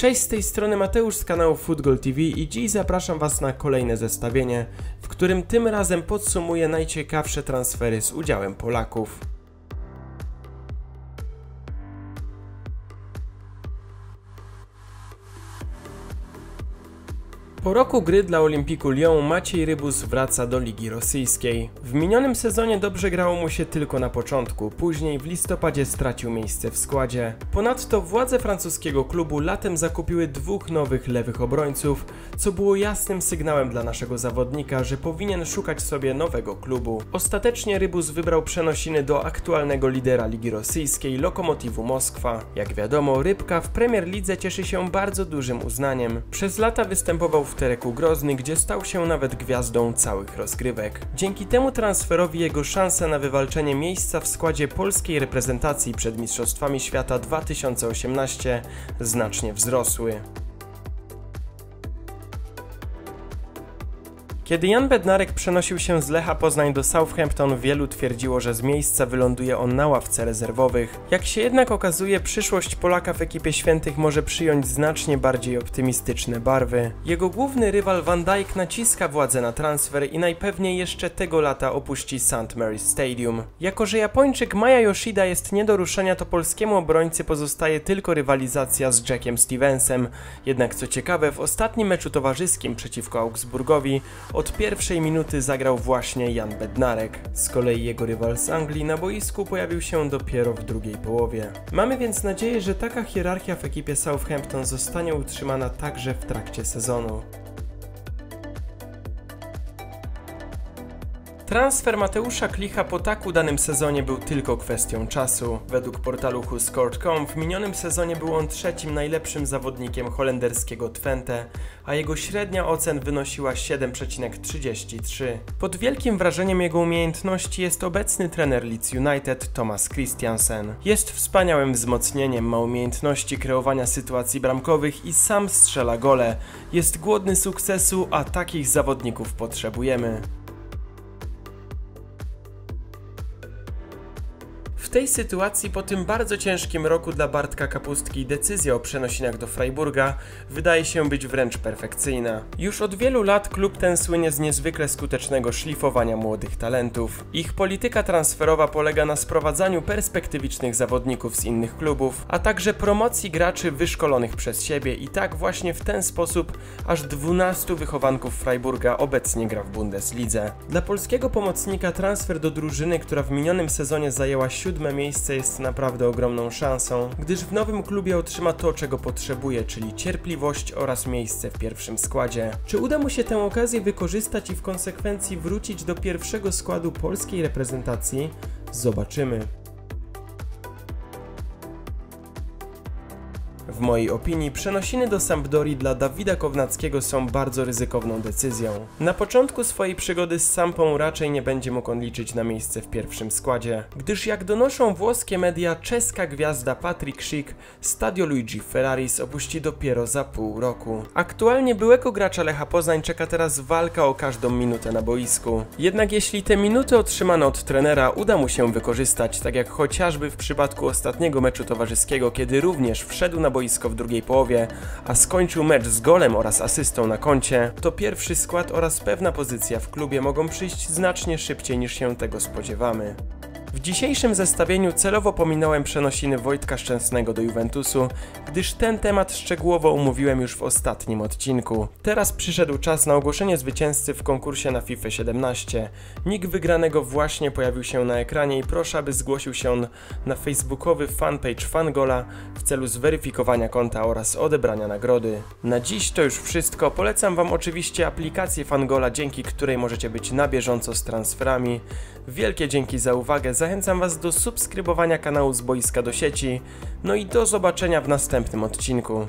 Cześć, z tej strony Mateusz z kanału Football TV i dziś zapraszam Was na kolejne zestawienie, w którym tym razem podsumuję najciekawsze transfery z udziałem Polaków. Po roku gry dla Olimpiku Lyon Maciej Rybus wraca do Ligi Rosyjskiej. W minionym sezonie dobrze grało mu się tylko na początku, później w listopadzie stracił miejsce w składzie. Ponadto władze francuskiego klubu latem zakupiły dwóch nowych lewych obrońców, co było jasnym sygnałem dla naszego zawodnika, że powinien szukać sobie nowego klubu. Ostatecznie Rybus wybrał przenosiny do aktualnego lidera Ligi Rosyjskiej Lokomotivu Moskwa. Jak wiadomo, Rybka w Premier Lidze cieszy się bardzo dużym uznaniem. Przez lata występował w Tereku Grozny, gdzie stał się nawet gwiazdą całych rozgrywek. Dzięki temu transferowi jego szanse na wywalczenie miejsca w składzie polskiej reprezentacji przed Mistrzostwami Świata 2018 znacznie wzrosły. Kiedy Jan Bednarek przenosił się z Lecha Poznań do Southampton, wielu twierdziło, że z miejsca wyląduje on na ławce rezerwowych. Jak się jednak okazuje, przyszłość Polaka w ekipie świętych może przyjąć znacznie bardziej optymistyczne barwy. Jego główny rywal Van Dijk naciska władzę na transfer i najpewniej jeszcze tego lata opuści St. Mary's Stadium. Jako, że Japończyk Maya Yoshida jest nie do ruszenia, to polskiemu obrońcy pozostaje tylko rywalizacja z Jackiem Stevensem. Jednak co ciekawe, w ostatnim meczu towarzyskim przeciwko Augsburgowi od pierwszej minuty zagrał właśnie Jan Bednarek. Z kolei jego rywal z Anglii na boisku pojawił się dopiero w drugiej połowie. Mamy więc nadzieję, że taka hierarchia w ekipie Southampton zostanie utrzymana także w trakcie sezonu. Transfer Mateusza Klicha po tak udanym sezonie był tylko kwestią czasu. Według portalu WhoScored.com w minionym sezonie był on trzecim najlepszym zawodnikiem holenderskiego Twente, a jego średnia ocen wynosiła 7,33. Pod wielkim wrażeniem jego umiejętności jest obecny trener Leeds United Thomas Christiansen. Jest wspaniałym wzmocnieniem, ma umiejętności kreowania sytuacji bramkowych i sam strzela gole. Jest głodny sukcesu, a takich zawodników potrzebujemy. W tej sytuacji, po tym bardzo ciężkim roku dla Bartka Kapustki, decyzja o przenosinach do Freiburga wydaje się być wręcz perfekcyjna. Już od wielu lat klub ten słynie z niezwykle skutecznego szlifowania młodych talentów. Ich polityka transferowa polega na sprowadzaniu perspektywicznych zawodników z innych klubów, a także promocji graczy wyszkolonych przez siebie i tak właśnie w ten sposób aż 12 wychowanków Freiburga obecnie gra w Bundeslidze. Dla polskiego pomocnika transfer do drużyny, która w minionym sezonie zajęła siódme siódme miejsce jest naprawdę ogromną szansą, gdyż w nowym klubie otrzyma to, czego potrzebuje, czyli cierpliwość oraz miejsce w pierwszym składzie. Czy uda mu się tę okazję wykorzystać i w konsekwencji wrócić do pierwszego składu polskiej reprezentacji? Zobaczymy. W mojej opinii przenosiny do Sampdori dla Dawida Kownackiego są bardzo ryzykowną decyzją. Na początku swojej przygody z Sampą raczej nie będzie mógł on liczyć na miejsce w pierwszym składzie, gdyż jak donoszą włoskie media, czeska gwiazda Patrick Schick Stadio Luigi Ferraris opuści dopiero za pół roku. Aktualnie byłego gracza Lecha Poznań czeka teraz walka o każdą minutę na boisku. Jednak jeśli te minuty otrzymane od trenera uda mu się wykorzystać, tak jak chociażby w przypadku ostatniego meczu towarzyskiego, kiedy również wszedł na boisko boisko w drugiej połowie, a skończył mecz z golem oraz asystą na koncie, to pierwszy skład oraz pewna pozycja w klubie mogą przyjść znacznie szybciej niż się tego spodziewamy. W dzisiejszym zestawieniu celowo pominąłem przenosiny Wojtka Szczęsnego do Juventusu, gdyż ten temat szczegółowo umówiłem już w ostatnim odcinku. Teraz przyszedł czas na ogłoszenie zwycięzcy w konkursie na FIFA 17. Nick wygranego właśnie pojawił się na ekranie i proszę, aby zgłosił się on na facebookowy fanpage Fangola w celu zweryfikowania konta oraz odebrania nagrody. Na dziś to już wszystko. Polecam Wam oczywiście aplikację Fangola, dzięki której możecie być na bieżąco z transferami. Wielkie dzięki za uwagę. Zachęcam Was do subskrybowania kanału z boiska do sieci. No i do zobaczenia w następnym odcinku.